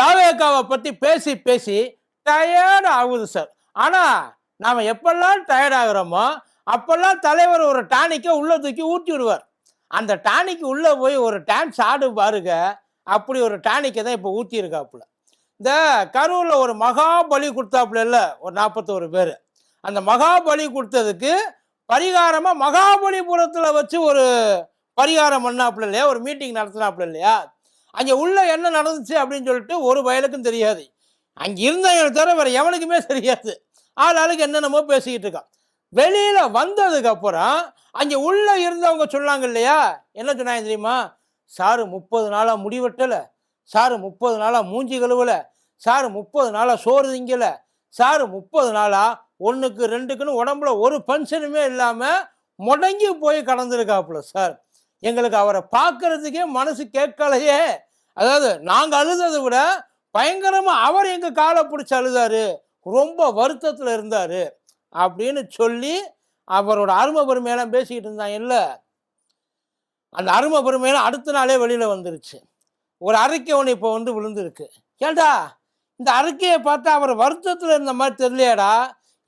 தாவேக்காவை பற்றி பேசி பேசி டயர்ட் ஆகுது சார் ஆனால் நாம் எப்பெல்லாம் டயர்ட் ஆகுறோமோ அப்பெல்லாம் தலைவர் ஒரு டானிக்கை உள்ளே தூக்கி ஊட்டி விடுவார். அந்த டானிக்கு உள்ளே போய் ஒரு டான்ஸ் ஆடு பாருங்க. அப்படி ஒரு டானிக்கை தான் இப்போ ஊற்றிருக்காப்புல இந்த கரூரில் ஒரு மகாபலி கொடுத்தாப்புல இல்லை ஒரு நாற்பத்தோரு பேர். அந்த மகாபலி கொடுத்ததுக்கு பரிகாரமாக மகாபலிபுரத்தில் வச்சு ஒரு பரிகாரம் பண்ணாப்புல இல்லையா? ஒரு மீட்டிங் நடத்தினாப்புல இல்லையா? அங்கே உள்ள என்ன நடந்துச்சு அப்படின்னு சொல்லிட்டு ஒரு பயலுக்கும் தெரியாது. அங்கே இருந்தவங்களை தவிர வேறு எவனுக்குமே தெரியாது. ஆள் ஆளுக்கு என்னென்னமோ பேசிக்கிட்டு இருக்கான். வெளியில் வந்ததுக்கப்புறம் அங்கே உள்ளே இருந்தவங்க சொன்னாங்க இல்லையா? என்ன சொன்னாங்க தெரியுமா? சாரு முப்பது நாளாக முடிவெட்டலை சாரு முப்பது நாளாக மூஞ்சி கழுவல. சாரு முப்பது நாளாக சோறு திங்கலை. சாரு முப்பது நாளாக ஒன்றுக்கு ரெண்டுக்குன்னு உடம்புல ஒரு ஃபங்க்ஷனுமே இல்லாமல் முடங்கி போய் கடந்திருக்காப்புல சார். எங்களுக்கு அவரை பார்க்கறதுக்கே மனசு கேட்கலையே. அதாவது நாங்கள் அழுததை விட பயங்கரமாக அவர் எங்கள் காலை பிடிச்சி அழுதாரு ரொம்ப வருத்தத்தில் இருந்தார் அப்படின்னு சொல்லி அவரோட அருமை பெருமையெல்லாம் பேசிக்கிட்டு இருந்தாங்க இல்லை அந்த அருமை பெருமையெல்லாம் அடுத்த நாளே வெளியில் வந்துருச்சு. ஒரு அறிக்கை ஒன்று இப்போ வந்து விழுந்திருக்கு. ஏண்டா இந்த அறிக்கையை பார்த்தா அவர் வருத்தத்தில் இருந்த மாதிரி தெரியலையாடா.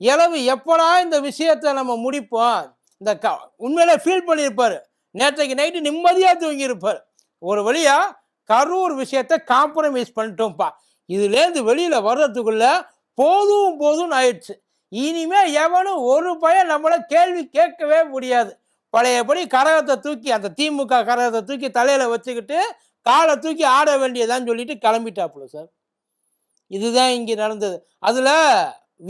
இளவு எப்படா இந்த விஷயத்தை நம்ம முடிப்போம்? இந்த க உண்மையிலே ஃபீல் பண்ணியிருப்பார். நேற்றைக்கு நைட்டு நிம்மதியாக தூங்கியிருப்பார். ஒரு வழியாக கரூர் விஷயத்தை காம்ப்ரமைஸ் பண்ணிட்டோம்ப்பா. இதுலேருந்து வெளியில் வர்றதுக்குள்ள போதும் போதும்னு ஆயிடுச்சு. இனிமே எவனும் ஒரு பையன் நம்மளை கேள்வி கேட்கவே முடியாது. பழையபடி கரகத்தை தூக்கி அந்த திமுக கரகத்தை தூக்கி தலையில் வச்சுக்கிட்டு காலை தூக்கி ஆட வேண்டியதான்னு சொல்லிட்டு கிளம்பிட்டாப்புல சார். இதுதான் இங்கே நடந்தது. அதில்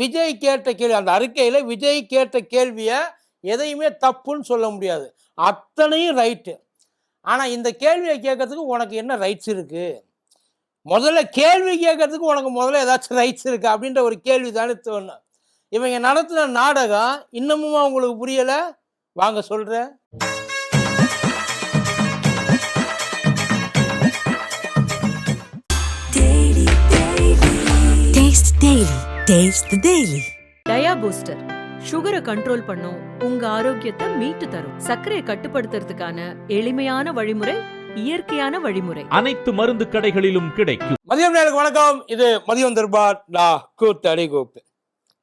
விஜய் கேட்ட கேள்வி அந்த அறிக்கையில் விஜய் கேட்ட கேள்வியை எதையுமே தப்புன்னு சொல்ல முடியாது. அத்தனையும் ரைட்டு ஆனால் இந்த கேள்வியை கேட்கறதுக்கு உனக்கு என்ன ரைட்ஸ் இருக்கு? முதல்ல கேள்வி கேட்கறதுக்கு உனக்கு முதல்ல ஏதாச்சும் ரைட்ஸ் இருக்கு? அப்படின்ற ஒரு கேள்வி தானே தோணும். இவங்க நடத்தின நாடகம் இன்னமுமா உங்களுக்கு புரியலை? வாங்க சொல்கிறேன் Taste Daily. Taste the Daily. Dia booster சுகரை கண்ட்ரோல் பண்ணும் உங்க ஆரோக்கியத்தை மீட்டு தரும். சர்க்கரையை கட்டுப்படுத்துறதுக்கான எளிமையான வழிமுறை இயற்கையான வழிமுறை. அனைத்து மருந்து கடைகளிலும் கிடைக்கும். மதியம் நேருக்கு வணக்கம். இது மதியம் தர்பார் டா கூத்தடி கூப்பு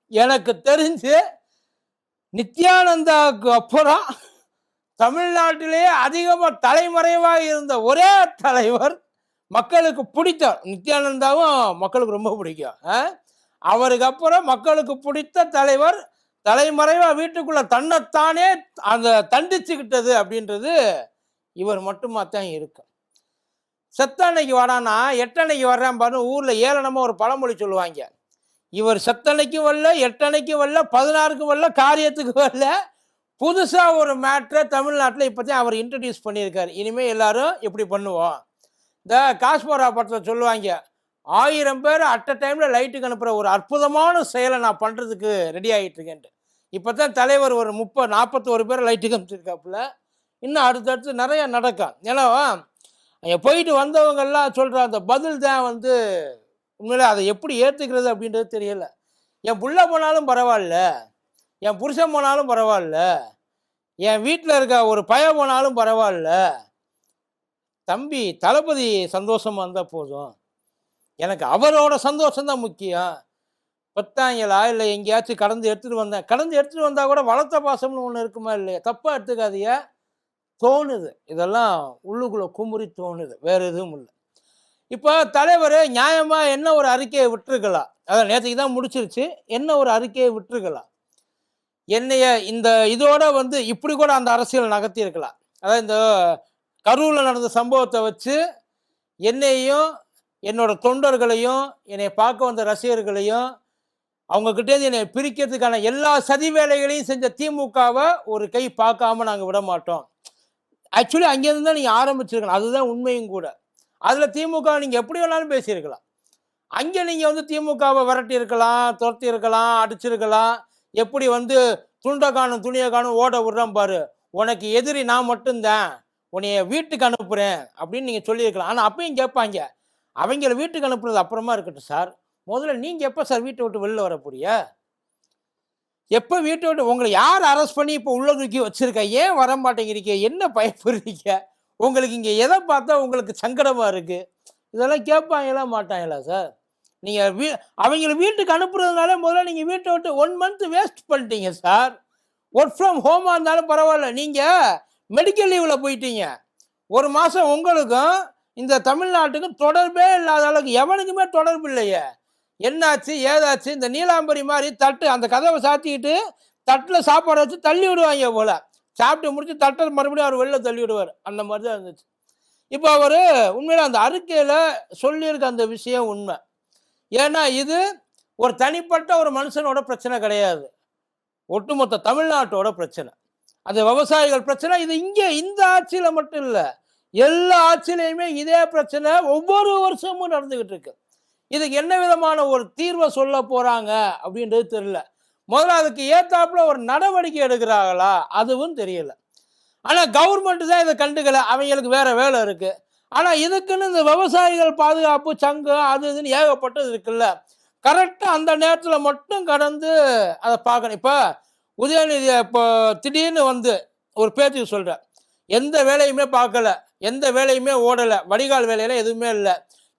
எனக்கு தெரிஞ்சு நித்யானந்தாவுக்கு அப்புறம் தமிழ்நாட்டிலேயே அதிகமாக தலைமறைவாக இருந்த ஒரே தலைவர் மக்களுக்கு பிடித்த நித்யானந்தாவும் மக்களுக்கு ரொம்ப பிடிக்கும். ஆ? அவருக்கு அப்புறம் மக்களுக்கு பிடித்த தலைவர் தலைமறைவாக வீட்டுக்குள்ள தன்னைத்தானே அந்த தண்டிச்சுக்கிட்டது அப்படின்றது இவர் மட்டுமா தான் இருக்கும் செத்தன்னைக்கு வரானா எட்டன்னைக்கு வர்றேன் பாருங்க ஊரில் ஏளனமாக ஒரு பழமொழி சொல்லுவாங்க. இவர் செத்தன்னைக்கும் வரல எட்டனைக்கும் வரல பதினாறுக்கும் வரல காரியத்துக்கு வரல. புதுசாக ஒரு மேட்ரை தமிழ்நாட்டில் இப்போ தான் அவர் இன்ட்ரடியூஸ் பண்ணியிருக்காரு. இனிமேல் எல்லாரும் இப்படி பண்ணுவோம். இந்த காஸ்மோரா படத்தில் சொல்லுவாங்க ஆயிரம் பேர் அட் அ டைமில் லைட்டுக்கு அனுப்புகிற ஒரு அற்புதமான செயலை நான் பண்ணுறதுக்கு ரெடி ஆகிட்டுருக்கேன்ட்டு இப்போ தான் தலைவர் ஒரு முப்பது நாற்பத்தோரு பேர் லைட்டுக்கு அனுப்பிச்சிருக்காப்புல. இன்னும் அடுத்தடுத்து நிறையா நடக்கும் ஏன்னா அங்கே போயிட்டு வந்தவங்கெல்லாம் சொல்கிற அந்த பதில் தான் வந்து உண்மையிலே அதை எப்படி ஏற்றுக்கிறது அப்படின்றது தெரியல. என் புள்ள போனாலும் பரவாயில்ல. என் புருஷன் போனாலும் பரவாயில்ல. என் வீட்டில் இருக்க ஒரு பய போனாலும் பரவாயில்ல. தம்பி தளபதி சந்தோஷமாக இருந்தால் போதும். எனக்கு அவரோட சந்தோஷம் தான் முக்கியம். பத்தாங்களா? இல்லை எங்கேயாச்சும் கடந்து எடுத்துகிட்டு வந்தேன். கடந்து எடுத்துகிட்டு வந்தால் கூட வளர்த்த பாசம்னு ஒன்று இருக்குமா இல்லையா? தப்பாக எடுத்துக்காதியா தோணுது. இதெல்லாம் உள்ளுக்குள்ளே குமுறி தோணுது. வேற எதுவும் இல்லை. இப்போ தலைவர் நியாயமாக என்ன ஒரு அறிக்கையை விட்டுருக்கலாம்? அதான் நேற்றுக்கு தான் முடிச்சிருச்சு. என்ன ஒரு அறிக்கையை விட்டுருக்கலாம்? என்னைய இந்த இதோட வந்து இப்படி கூட அந்த அரசியல் நகர்த்தி இருக்கலாம் அதாவது இந்த கரூரில் நடந்த சம்பவத்தை வச்சு என்னையும் என்னோட தொண்டர்களையும் என்னை பார்க்க வந்த ரசிகர்களையும் அவங்கக்கிட்டேருந்து என்னை பிரிக்கிறதுக்கான எல்லா சதி வேலைகளையும் செஞ்ச திமுகவை ஒரு கை பார்க்காம நாங்கள் விட மாட்டோம். ஆக்சுவலி அங்கேருந்து தான் நீங்கள் ஆரம்பிச்சிருக்கலாம் அதுதான் உண்மையும் கூட. அதில் திமுக நீங்கள் எப்படி வேணாலும் பேசியிருக்கலாம். அங்கே நீங்கள் வந்து திமுகவை விரட்டி இருக்கலாம் துரத்தி இருக்கலாம் அடிச்சிருக்கலாம். எப்படி வந்து துண்டை காணும் துணியை காணும் ஓட விடுறோம் பாரு. உனக்கு எதிரி நான் மட்டும்தான். உன்னைய வீட்டுக்கு அனுப்புகிறேன் அப்படின்னு நீங்கள் சொல்லியிருக்கலாம். ஆனால் அப்பயும் கேட்பாங்க. அவங்கள வீட்டுக்கு அனுப்புறது அப்புறமா இருக்கட்டும் சார் முதல்ல நீங்கள் எப்போ சார் வீட்டை விட்டு வெளில வரப்போறிய எப்போ வீட்டை விட்டு உங்களை யார் அரெஸ்ட் பண்ணி இப்போ உள்ள தூக்கி வச்சுருக்கா? ஏன் வர மாட்டேங்கிறீங்க என்ன பயப்படுறீங்க? உங்களுக்கு இங்கே எதை பார்த்தா உங்களுக்கு சங்கடமாக இருக்குது இதெல்லாம் கேட்பாங்களா மாட்டாங்களா சார் நீங்கள் வீ அவங்கள வீட்டுக்கு அனுப்புறதுனால முதல்ல நீங்கள் வீட்டை விட்டு ஒன் மந்த் வேஸ்ட் பண்ணிட்டீங்க சார் ஒர்க் ஃப்ரம் ஹோமாக இருந்தாலும் பரவாயில்ல. நீங்கள் மெடிக்கல் லீவில் போயிட்டீங்க. ஒரு மாதம் உங்களுக்கும் இந்த தமிழ்நாட்டுக்கும் தொடர்பே இல்லாத அளவுக்கு எவனுக்குமே தொடர்பு இல்லையே. என்னாச்சு ஏதாச்சு இந்த நீலாம்பரி மாதிரி தட்டு அந்த கதவை சாத்திக்கிட்டு தட்டில் சாப்பாடு வச்சு தள்ளி விடுவாங்க போல. சாப்பிட்டு முடிச்சு தட்டை மறுபடியும் அவர் வெளில தள்ளி விடுவார். அந்த மாதிரி தான் இருந்துச்சு. இப்போ அவர் உண்மையில் அந்த அறிக்கையில் சொல்லியிருக்க அந்த விஷயம் உண்மை. ஏன்னா இது ஒரு தனிப்பட்ட ஒரு மனுஷனோட பிரச்சனை கிடையாது. ஒட்டுமொத்த தமிழ்நாட்டோட பிரச்சனை. அந்த விவசாயிகள் பிரச்சனை. இது இங்கே இந்த ஆட்சியில் மட்டும் இல்லை. எல்லா ஆட்சியிலையுமே இதே பிரச்சனை ஒவ்வொரு வருஷமும் நடந்துகிட்டு இருக்கு. இதுக்கு என்ன விதமான ஒரு தீர்வை சொல்ல போறாங்க அப்படின்றது தெரியல. முதல்ல அதுக்கு ஏத்தாப்புல ஒரு நடவடிக்கை எடுக்கிறாங்களா அதுவும் தெரியல. ஆனா கவர்மெண்ட் தான் இதை கண்டுக்கல. அவங்களுக்கு வேற வேலை இருக்கு. ஆனா இதுக்குன்னு இந்த விவசாயிகள் பாதுகாப்பு சங்கம் அது இதுன்னு ஏகப்பட்டது இருக்குல்ல. கரெக்டாக அந்த நேரத்தில் மட்டும் கடந்து அதை பார்க்கணும். இப்போ உதயநிதி இப்போ திடீர்னு வந்து ஒரு பேச்சுக்கு சொல்கிறேன் எந்த வேலையுமே பார்க்கல. எந்த வேலையுமே ஓடலை. வடிகால் வேலையில எதுவுமே இல்லை.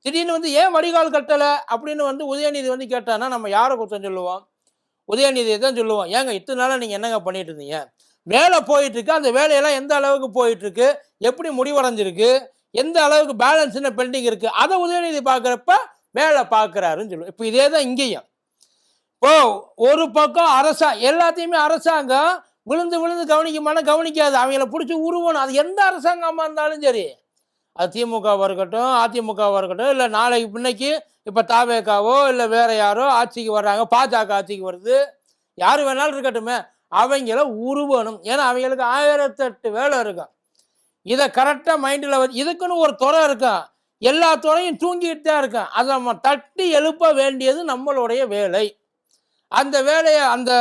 திடீர்னு வந்து ஏன் வடிகால் கட்டலை? அப்படின்னு வந்து உதயநிதி வந்து கேட்டான்னா நம்ம யாரை குற்றம் சொல்லுவோம்? உதயநிதியை தான் சொல்லுவோம். ஏங்க இத்தனை நாளாக நீங்கள் என்னங்க பண்ணிட்டு இருந்தீங்க வேலை போயிட்டுருக்கு. அந்த வேலையெல்லாம் எந்த அளவுக்கு போயிட்டுருக்கு? எப்படி முடிவடைஞ்சிருக்கு? எந்த அளவுக்கு பேலன்ஸ் என்ன பெண்டிங் இருக்குது அதை உதயநிதி பார்க்குறப்ப வேலை பார்க்குறாருன்னு சொல்லுவோம். இப்போ இதே தான் இங்கேயும். இப்போ ஒரு பக்கம் அரசா எல்லாத்தையுமே அரசாங்கம் விழுந்து விழுந்து கவனிக்குமான கவனிக்காது. அவங்கள பிடிச்சி உருவணும். அது எந்த அரசாங்கமாக இருந்தாலும் சரி. அது திமுகவாக இருக்கட்டும் அதிமுகவாக இருக்கட்டும் இல்லை நாளைக்கு பின்னைக்கு இப்போ தாவேக்காவோ இல்லை வேற யாரோ ஆட்சிக்கு வர்றாங்க. பாஜக ஆட்சிக்கு வருது. யார் வேணாலும் இருக்கட்டுமே அவங்கள உருவணும். ஏன்னா அவங்களுக்கு ஆயிரத்தெட்டு வேலை இருக்கும். இதை கரெக்டாக மைண்டில் வச்சு இதுக்குன்னு ஒரு துறை இருக்கும். எல்லா துறையும் தூங்கிட்டு தான் இருக்கும். அதை நம்ம தட்டி எழுப்ப வேண்டியது நம்மளுடைய வேலை. அந்த வேலையை அந்த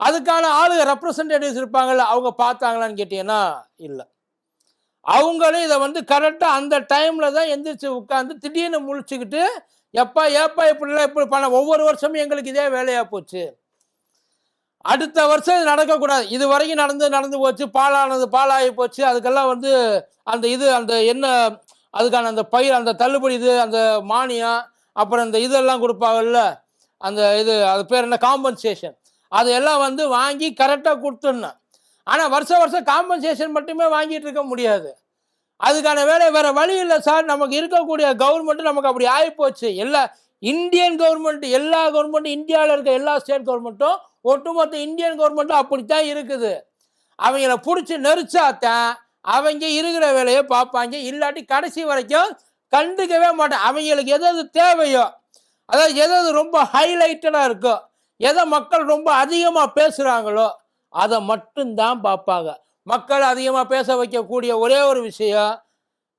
அதுக்கான ஆளுங்க ரெப்ரசன்டேட்டிவ்ஸ் இருப்பாங்கள்ல அவங்க பார்த்தாங்களான்னு கேட்டீங்கன்னா இல்லை. அவங்களும் இதை வந்து கரெக்டாக அந்த டைமில் தான் எந்திரிச்சு உட்காந்து திடீர்னு முழிச்சுக்கிட்டு எப்பா ஏப்பா இப்படிலாம் இப்படி பண்ண ஒவ்வொரு வருஷமும் எங்களுக்கு இதே வேலையாக போச்சு. அடுத்த வருஷம் இது நடக்கக்கூடாது. இது வரைக்கும் நடந்து நடந்து போச்சு பாலானது பாலாகி போச்சு. அதுக்கெல்லாம் வந்து அந்த இது அந்த என்ன அதுக்கான அந்த பயிர் அந்த தள்ளுபடி இது அந்த மானியம் அப்புறம் இந்த இதெல்லாம் கொடுப்பாங்கல்ல அந்த இது அது பேர் என்ன காம்பன்சேஷன் அதையெல்லாம் வந்து வாங்கி கரெக்டாக கொடுத்துடணும். ஆனால் வருஷம் வருஷம் காம்பன்சேஷன் மட்டுமே வாங்கிட்டு இருக்க முடியாது. அதுக்கான வேலை வேறு வழி இல்லை சார். நமக்கு இருக்கக்கூடிய கவர்மெண்ட்டு நமக்கு அப்படி ஆகிப்போச்சு எல்லா இந்தியன் கவர்மெண்ட் எல்லா கவர்மெண்ட்டும் இந்தியாவில் இருக்க எல்லா ஸ்டேட் கவர்மெண்ட்டும் ஒட்டுமொத்த இந்தியன் கவர்மெண்ட்டும் அப்படித்தான் இருக்குது. அவங்கள பிடிச்சி நெரிச்சாத்தான் அவங்க இருக்கிற வேலையை பார்ப்பாங்க. இல்லாட்டி கடைசி வரைக்கும் கண்டுக்கவே மாட்டேன். அவங்களுக்கு எது எது தேவையோ அதாவது எது எது ரொம்ப ஹைலைட்டடாக இருக்கோ எதை மக்கள் ரொம்ப அதிகமாக பேசுகிறாங்களோ அதை மட்டும்தான் பார்ப்பாங்க. மக்கள் அதிகமாக பேச வைக்கக்கூடிய ஒரே ஒரு விஷயம்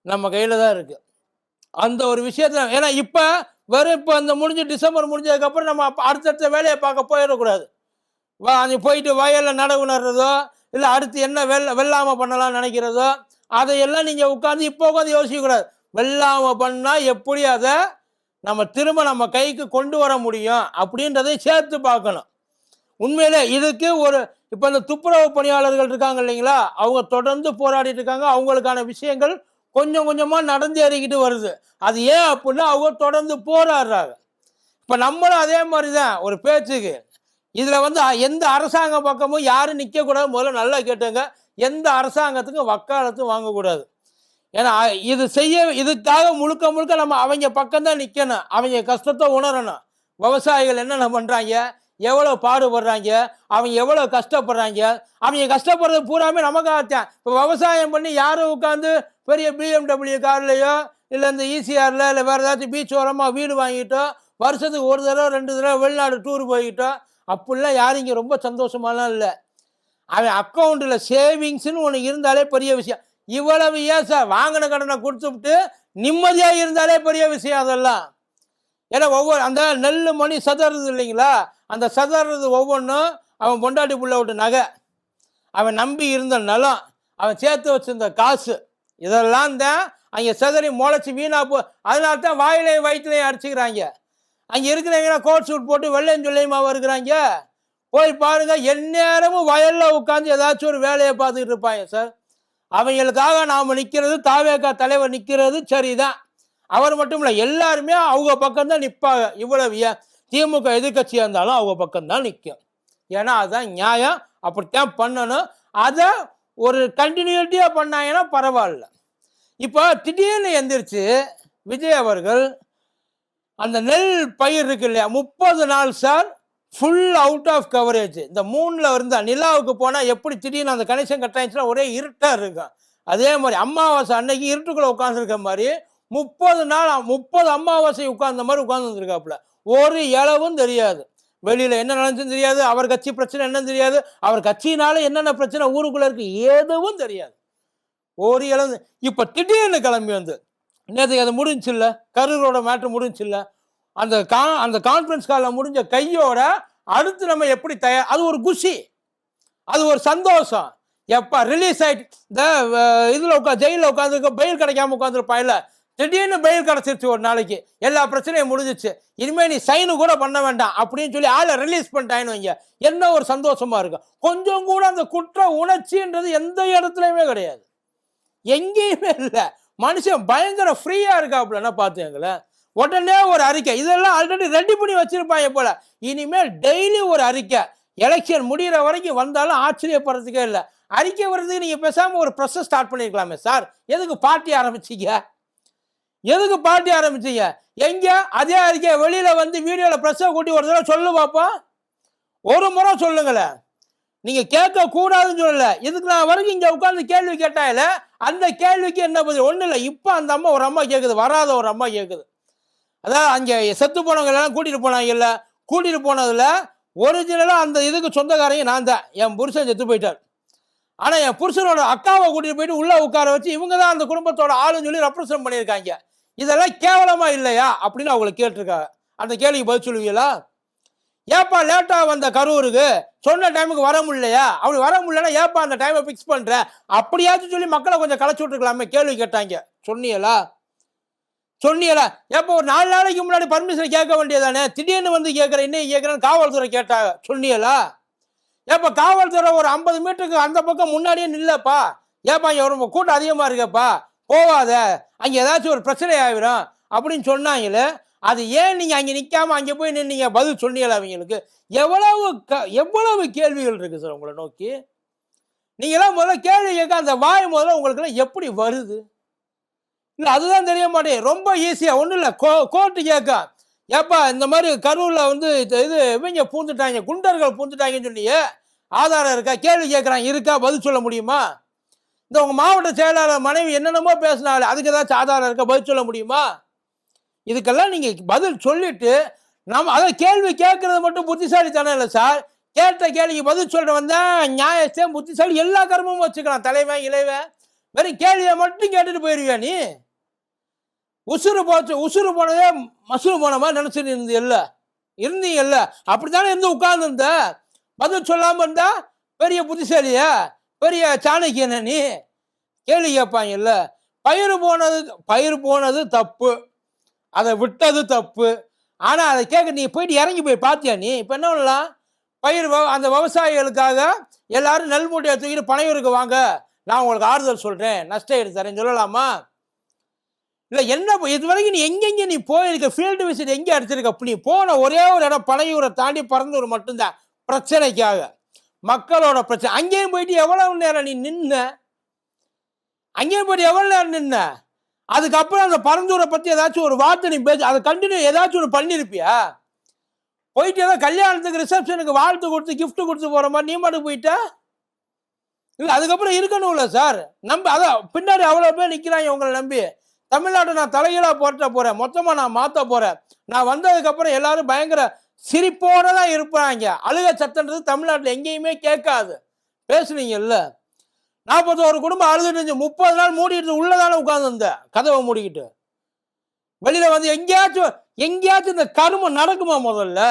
நம்ம கையில் தான் இருக்குது அந்த ஒரு விஷயத்தில் ஏன்னா இப்போ வெறும் இப்போ அந்த முடிஞ்சு டிசம்பர் முடிஞ்சதுக்கப்புறம் நம்ம அடுத்தடுத்த வேலையை பார்க்க போயிடக்கூடாது. வா அது போயிட்டு வயலில் நடவு நடுறதோ இல்லை அடுத்து என்ன வெள்ள வெள்ளாமல் பண்ணலாம்னு நினைக்கிறதோ அதையெல்லாம் நீங்கள் உட்காந்து இப்போ உட்காந்து யோசிக்கக்கூடாது. வெள்ளாமல் பண்ணால் எப்படி அதை நம்ம திரும்ப நம்ம கைக்கு கொண்டு வர முடியும் அப்படின்றதை சேர்த்து பார்க்கணும். உண்மையிலே இதுக்கு ஒரு இப்போ இந்த துப்புரவு பணியாளர்கள் இருக்காங்க இல்லைங்களா? அவங்க தொடர்ந்து போராடிட்டு இருக்காங்க. அவங்களுக்கான விஷயங்கள் கொஞ்சம் கொஞ்சமாக நடந்தேறிக்கிட்டு வருது. அது ஏன் அப்படின்னா அவங்க தொடர்ந்து போராடுறாங்க. இப்போ நம்மளும் அதே மாதிரி தான் ஒரு பேச்சுக்கு. இதில் வந்து எந்த அரசாங்க பக்கமும் யாரும் நிற்கக்கூடாது முதல்ல நல்லா கேட்டுங்க. எந்த அரசாங்கத்துக்கும் வக்காலத்தும் வாங்கக்கூடாது. ஏன்னா இது செய்ய இதுக்காக முழுக்க முழுக்க நம்ம அவங்க பக்கம்தான் நிற்கணும் அவங்க கஷ்டத்தை உணரணும். விவசாயிகள் என்னென்ன பண்ணுறாங்க எவ்வளோ பாடுபடுறாங்க? அவங்க எவ்வளோ கஷ்டப்படுறாங்க? அவங்க கஷ்டப்படுறது பூராமே நமக்காகத்தான். இப்போ விவசாயம் பண்ணி யாரும் உட்காந்து பெரிய பிஎம்டபிள்யூ கார்லேயோ இல்லை இந்த ஈசிஆரில் இல்லை வேறு ஏதாச்சும் பீச் ஓரமாக வீடு வாங்கிட்டோ வருஷத்துக்கு ஒரு தடவை ரெண்டு தடவை வெளிநாடு டூர் போய்கிட்டோ அப்படிலாம் யாரும் இங்கே ரொம்ப சந்தோஷமாலாம் இல்லை. அவன் அக்கௌண்ட்டில் சேவிங்ஸ்னு ஒன்று இருந்தாலே பெரிய விஷயம். இவ்வளவு ஏன் சார் வாங்கின கடனை கொடுத்துட்டு நிம்மதியாக இருந்தாலே பெரிய விஷயம் அதெல்லாம். ஏன்னா ஒவ்வொரு அந்த நெல் மணி சதறது இல்லைங்களா? அந்த சதறது ஒவ்வொன்றும் அவன் பொண்டாட்டி புள்ள விட்டு நகை. அவன் நம்பி இருந்த நிலம் அவன் சேர்த்து வச்சிருந்த காசு இதெல்லாம் தான் அங்கே செதறி முளைச்சி வீணா போ அதனால தான் வாயிலையும் வயிற்றுலையும் அடிச்சுக்கிறாங்க. அங்கே இருக்கிறவங்கன்னா கோட் சூட் போட்டு வெள்ளையும் சொல்லியுமாவும் இருக்கிறாங்க போய் பாருங்க எந்நேரமும் வயலில் உட்காந்து ஏதாச்சும் ஒரு வேலையை பார்த்துக்கிட்டு இருப்பாங்க சார். அவங்களுக்காக நாம் நிற்கிறது தாவேக்கா தலைவர் நிற்கிறது சரிதான். அவர் மட்டும் இல்லை எல்லாருமே அவங்க பக்கம் தான் நிற்பாங்க இவ்வளவு திமுக எதிர்க்கட்சியாக இருந்தாலும் அவங்க பக்கம் தான் நிற்கும் ஏன்னா அதுதான் நியாயம். அப்படித்தான் பண்ணணும். அதை ஒரு கண்டினியூட்டியாக பண்ணாங்கன்னா பரவாயில்ல. இப்போ திடீர்னு எந்திரிச்சு விஜய் அவர்கள் அந்த நெல் பயிர் இருக்கு இல்லையா? முப்பது நாள் sir full out of coverage இந்த மூணில் இருந்தால் நிலாவுக்கு போனால் எப்படி திடீர்னு அந்த கனெக்ஷன் கட்டாயிடுச்சுன்னா ஒரே இருட்டாக இருக்கும் அதே மாதிரி அமாவாசை அன்னைக்கு இருட்டுக்குள்ளே உட்காந்துருக்க மாதிரி முப்பது நாள் முப்பது அமாவாசை உட்கார்ந்த மாதிரி உட்காந்துருக்காப்புல ஒரு இளவும் தெரியாது. வெளியில் என்ன நடந்துச்சுன்னு தெரியாது. அவர் கட்சி பிரச்சனை என்னன்னு தெரியாது. அவர் கட்சியினால என்னென்ன பிரச்சனை ஊருக்குள்ளே இருக்குது எதுவும் தெரியாது. ஒரு இளவு இப்போ திடீர்னு கிளம்பி வந்து நேற்றுக்கு அது முடிஞ்சில்ல கரூரோட மேட்ரு முடிஞ்சில்ல அந்த கா அந்த கான்ஃபரன்ஸ் காலில் முடிஞ்ச கையோட அடுத்து நம்ம எப்படி தயார் அது ஒரு குஷி. அது ஒரு சந்தோஷம். எப்பா ரிலீஸ் ஆகிட்டு இந்த இதில் உட்கா ஜெயிலில் உட்காந்துருக்க பயில் கிடைக்காம உட்காந்துருப்பா இல்லை. திடீர்னு பயில் கிடச்சிருச்சு ஒரு நாளைக்கு. எல்லா பிரச்சனையும் முடிஞ்சிச்சு. இனிமேல் நீ சைனு கூட பண்ண வேண்டாம் அப்படின்னு சொல்லி ஆளை ரிலீஸ் பண்ணிட்டான்னு வைங்க. என்ன ஒரு சந்தோஷமாக இருக்கும். கொஞ்சம் கூட அந்த குற்ற உணர்ச்சின்றது எந்த இடத்துலையுமே கிடையாது. எங்கேயுமே இல்லை. மனுஷன் பயங்கர ஃப்ரீயாக இருக்காப்புலன்னா பார்த்துங்களேன் உடனே ஒரு அறிக்கை. இதெல்லாம் ஆல்ரெடி ரெடி பண்ணி வச்சிருப்பாங்க போல. இனிமேல் டெய்லி ஒரு அறிக்கை. எலெக்ஷன் முடிகிற வரைக்கும் வந்தாலும் ஆச்சரியப்படுறதுக்கே இல்லை. அறிக்கை வர்றதுக்கு நீங்கள் பேசாமல் ஒரு ப்ரெஸ்ஸை ஸ்டார்ட் பண்ணியிருக்கலாமே சார். எதுக்கு பார்ட்டி ஆரம்பிச்சீங்க? எதுக்கு பார்ட்டி ஆரம்பிச்சீங்க? எங்கே அதே அறிக்கை வெளியில் வந்து வீடியோவில் ப்ரெஸ்ஸை கூட்டி ஒரு தடவை சொல்லு பார்ப்போம் ஒரு முறை சொல்லுங்களேன். நீங்கள் கேட்க கூடாதுன்னு இதுக்கு நான் வரைக்கும் இங்கே உட்காந்து கேள்வி கேட்டாயில அந்த கேள்விக்கு என்ன பதில்? ஒன்றும் இல்லை. இப்போ அந்த அம்மா ஒரு அம்மா கேட்குது வராத ஒரு அம்மா கேட்குது அதான் அங்கே செத்து போனவங்க எல்லாம் போனாங்கல்ல. கூட்டிகிட்டு போனதில் ஒரிஜினலாக அந்த இதுக்கு சொந்தக்காரங்க நான் தான். என் புருஷன் செத்து போயிட்டார். ஆனால் என் புருஷனோட அக்காவை கூட்டிகிட்டு போயிட்டு உள்ளே உட்கார வச்சு இவங்க தான் அந்த குடும்பத்தோட ஆளுன்னு சொல்லி ரெப்ரசன்ட் பண்ணியிருக்காங்க. இதெல்லாம் கேவலமாக இல்லையா? அப்படின்னு அவங்களை கேட்டிருக்காங்க. அந்த கேள்விக்கு பதில் சொல்லுவீங்களா? ஏப்பா லேட்டாக வந்த கரூருக்கு? சொன்ன டைமுக்கு வர முடியலையா? அப்படி வர முடியலன்னா ஏப்பா அந்த டைமை ஃபிக்ஸ் பண்ணுறேன் அப்படியாச்சும் சொல்லி மக்களை கொஞ்சம் களைச்சி விட்டுருக்கலாமே கேள்வி கேட்டாங்க. சொன்னீங்களா? சொன்னியல. எப்போ ஒரு நாலு நாளைக்கு முன்னாடி பர்மிஷன் கேட்க வேண்டியதானே? திடீர்னு வந்து கேட்குற இன்னும் கேட்குறேன்னு காவல்துறை கேட்டாங்க. சொன்னியல? ஏப்பா காவல்துறை ஒரு ஐம்பது மீட்டருக்கு அந்த பக்கம் முன்னாடியே நில்லப்பா. ஏப்பா இங்கே ரொம்ப கூட்டம் அதிகமாக இருக்கப்பா. போவாத. அங்கே ஏதாச்சும் ஒரு பிரச்சனை ஆகிடும் அப்படின்னு சொன்னாங்களே. அது ஏன் நீங்கள் அங்கே நிற்காம அங்கே போய் நின்னீங்க? பதில் சொன்னீங்களா அவங்களுக்கு. எவ்வளவு க எவ்வளவு கேள்விகள் இருக்குது சார் உங்களை நோக்கி? நீங்களாம் முதல்ல கேள்வி கேட்க அந்த வாய் முதல்ல உங்களுக்குலாம் எப்படி வருது? இல்லை அதுதான் தெரிய மாட்டேங்குது ரொம்ப ஈஸியாக ஒன்றும் இல்லை. கோ கோர்ட்டு கேட்க ஏப்பா இந்த மாதிரி கரூரில் வந்து இது இது இவங்க பூந்துட்டாங்க குண்டர்கள் பூந்துட்டாங்கன்னு சொல்லி ஆதாரம் இருக்கா? கேள்வி கேட்குறாங்க இருக்கா? பதில் சொல்ல முடியுமா? இந்த உங்கள் மாவட்ட செயலாளர் மனைவி என்னென்னமோ பேசினாலே அதுக்கு ஏதாச்சும் ஆதாரம் இருக்கா? பதில் சொல்ல முடியுமா? இதுக்கெல்லாம் நீங்கள் பதில் சொல்லிட்டு நம்ம அதை கேள்வி கேட்குறது மட்டும் புத்திசாலித்தனம் இல்லை சார். கேட்ட கேள்விக்கு பதில் சொல்கிற வந்தால் நியாயத்தையும் புத்திசாலி எல்லா கர்மமும் வச்சுக்கலாம் தலைவன் இளைவன் வெறும் கேள்வியை மட்டும் கேட்டுட்டு போயிடுவியா நீ? உசுறு போச்சு உசுறு போனதே மசூறு போன மாதிரி இருந்தீங்க இல்லை இருந்தீங்கல்ல? அப்படித்தானே இருந்து உட்கார்ந்துருந்த? பதில் சொல்லாமல் இருந்தா பெரிய புத்திசாலியா? பெரிய சாணக்கியன நீ? கேள்வி கேட்பாங்கல்ல? பயிர் போனது பயிர் போனது தப்பு. அதை விட்டது தப்பு. ஆனால் அதை கேட்க நீ போயிட்டு இறங்கி போய் பார்த்தியா நீ? இப்போ என்ன பண்ணலாம்? பயிர் அந்த விவசாயிகளுக்காக எல்லாரும் நெல் மூட்டையை தூக்கிட்டு பனையூருக்கு வாங்க. நான் உங்களுக்கு ஆறுதல் சொல்கிறேன் நஷ்டம் எடுத்து தரேன் சொல்லலாமா? இல்லை என்ன இது வரைக்கும் நீ எங்கெங்க நீ போயிருக்க? ஃபீல்டு விசிட் எங்கே அடிச்சிருக்க? நீ போன ஒரே ஒரு இடம் பழையூரை தாண்டி பறந்தூர் மட்டும்தான். பிரச்சனைக்காக. மக்களோட பிரச்சனை. அங்கேயும் போயிட்டு எவ்வளவு நேரம் நீ நின்ன? அங்கேயும் போயிட்டு எவ்வளவு நேரம் நின்ன? அதுக்கப்புறம் அந்த பரந்தூரை பத்தி ஏதாச்சும் ஒரு வார்த்தை நீ பேச அதை கண்டினியூ ஏதாச்சும் ஒன்று பண்ணியிருப்பியா போயிட்டு ஏதோ கல்யாணத்துக்கு ரிசப்ஷனுக்கு வாழ்த்து கொடுத்து கிஃப்ட் கொடுத்து போற மாதிரி நீ மட்டும் போயிட்ட? இல்லை அதுக்கப்புறம் இருக்கணும்ல சார் நம்ப அதான் பின்னாடி அவ்வளோ பேர் நிற்கிறாங்க உங்களை நம்பி. தமிழ்நாட்டை நான் தலைகீழாக போட்ட போறேன். மொத்தமாக நான் மாற்ற போறேன். நான் வந்ததுக்கப்புறம் எல்லாரும் பயங்கர சிரிப்போட தான் இருப்பாங்க. அழுக சத்தன்றது தமிழ்நாட்டில் எங்கேயுமே கேட்காது. பேசுனீங்கல்ல? நாற்பத்தோரு குடும்பம் அழுதுட்டு இருந்துச்சு. முப்பது நாள் மூடிட்டு உள்ளதானே உட்காந்துருந்தேன் கதவை மூடிக்கிட்டு. வெளியில வந்து எங்கேயாச்சும் எங்கேயாச்சும் இந்த கருமம் நடக்குமா முதல்ல?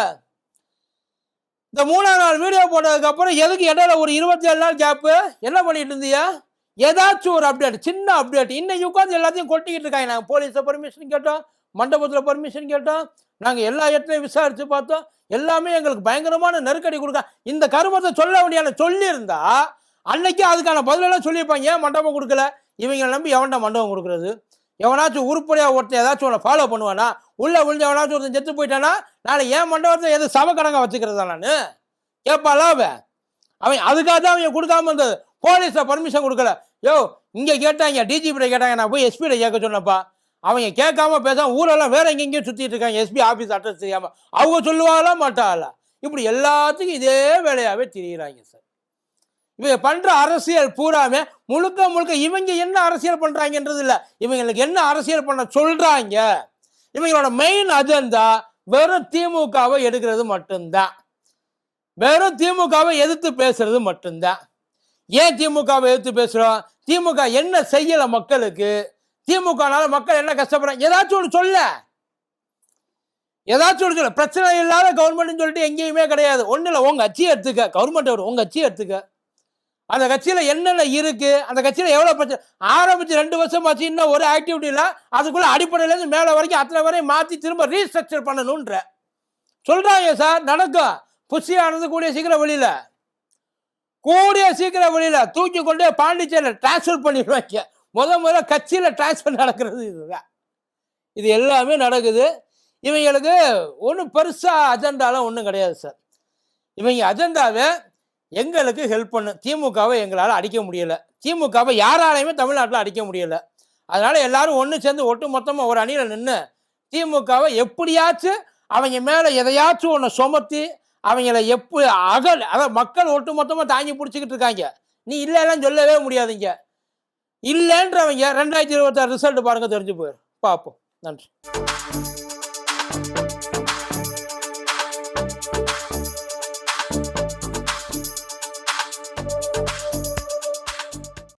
இந்த மூணாவது நாள் வீடியோ போட்டதுக்கு அப்புறம் எதுக்கு இடையில ஒரு இருபத்தி ஏழு நாள் கேப்பு என்ன பண்ணிட்டு இருந்தியா? ஏதாச்சும் ஒரு அப்டேட் சின்ன அப்டேட் இன்னைக்கு உட்காந்து எல்லாத்தையும் கொட்டிக்கிட்டு இருக்காங்க. நாங்கள் போலீஸை பர்மிஷன் கேட்டோம் மண்டபத்தில் பர்மிஷன் கேட்டோம். நாங்கள் எல்லா இடத்துலையும் விசாரித்து பார்த்தோம். எல்லாமே எங்களுக்கு பயங்கரமான நெருக்கடி கொடுக்க இந்த கருமத்தை சொல்ல வேண்டிய சொல்லியிருந்தா அன்னைக்கு அதுக்கான பதிலெல்லாம் சொல்லியிருப்பாங்க. ஏன் மண்டபம் கொடுக்கல? இவங்களை நம்பி எவன்டா மண்டபம் கொடுக்குறது? எவனாச்சும் உருப்படியாக ஒருத்தன் ஏதாச்சும் உன்னை ஃபாலோ பண்ணுவானா? உள்ளே விழுந்து எவனாச்சும் ஒருத்தன் செத்து போயிட்டானா? நாளை என் மண்டபத்தை எது சவக்கடங்க வச்சுக்கிறதா நான்? கேட்பாளா அவன்? அவன் அதுக்காக தான் அவன் கொடுக்காம இருந்தது. போலீஸில் பர்மிஷன் கொடுக்கல. யோ இங்கே கேட்டாங்க டிஜிபிட்ட கேட்டாங்க நான் போய் எஸ்பியிட கேட்க சொன்னப்பா அவங்க கேட்காம பேசாம ஊரெல்லாம் வேற எங்கெங்கேயும் சுற்றிட்டு இருக்காங்க எஸ்பி ஆஃபீஸ் அட்ரஸ் தெரியாமல் அவங்க சொல்லுவாங்களா மாட்டாளா இப்படி எல்லாத்துக்கும் இதே வேலையாகவே திரியிறாங்க சார் இவங்க பண்ணுற அரசியல் பூராமே முழுக்க முழுக்க இவங்க என்ன அரசியல் பண்ணுறாங்கன்றது இல்லை. இவங்களுக்கு என்ன அரசியல் பண்ண சொல்கிறாங்க இவங்களோட மெயின் அஜெண்டா வெறும் திமுகவை எடுக்கிறது மட்டும்தான். வெறும் திமுகவை எதிர்த்து பேசுறது மட்டும்தான். ஏன் திமுகவை எதிர்த்து பேசுகிறோம் திமுக என்ன செய்யல மக்களுக்கு? திமுகனால மக்கள் என்ன கஷ்டப்படுறாங்க? ஏதாச்சும் ஒன்று சொல்ல. ஏதாச்சும் ஒன்று சொல்ல. பிரச்சனை இல்லாத கவர்மெண்ட்னு சொல்லிட்டு எங்கேயுமே கிடையாது. ஒன்றும் இல்லை. உங்கள் கட்சியை எடுத்துக்க. கவர்மெண்ட் வரும் உங்கள் கட்சியை எடுத்துக்க. அந்த கட்சியில் என்னென்ன இருக்கு? அந்த கட்சியில் எவ்வளோ பிரச்சனை? ஆரம்பிச்சு ரெண்டு வருஷம் ஆச்சு இன்னும் ஒரு ஆக்டிவிட்டி இல்லை. அதுக்குள்ள அடிப்படையிலேருந்து மேலே வரைக்கும் அத்தனை வரையும் மாற்றி திரும்ப ரீஸ்ட்ரக்சர் பண்ணணுன்ற சொல்கிறாங்க சார். நடக்கும். புஷியானது கூடிய சீக்கிரம் வெளியில. கூடிய சீக்கிரம் வெளியில தூக்கி கொண்டு பாண்டிச்சேரியில் டிரான்ஸ்ஃபர் பண்ணிடுவாங்க முத முத கட்சியில் டிரான்ஸ்ஃபர் நடக்கிறது இதுதான். இது எல்லாமே நடக்குது. இவங்களுக்கு ஒன்றும் பெருசாக அஜெண்டாலாம் ஒன்றும் கிடையாது சார். இவங்க அஜெண்டாவை எங்களுக்கு ஹெல்ப் பண்ணு. திமுகவை எங்களால் அடிக்க முடியல. திமுகவை யாராலையுமே தமிழ்நாட்டில் அடிக்க முடியல. அதனால் எல்லாரும் ஒன்று சேர்ந்து ஒட்டு மொத்தமாக ஒரு அணியில் நின்று திமுகவை எப்படியாச்சும் அவங்க மேலே எதையாச்சும் ஒன்று சுமத்தி அவங்கள எப்போ அகல் அதாவது மக்கள் ஒட்டு மொத்தமாக தாங்கி பிடிச்சிக்கிட்டு இருக்காங்க. நீ இல்லைலாம் சொல்லவே முடியாதுங்க. இல்லைன்றவங்க ரெண்டாயிரத்தி இருபத்தாறு ரிசல்ட் பாருங்க தெரிஞ்சு போயிடும் பார்ப்போம். நன்றி.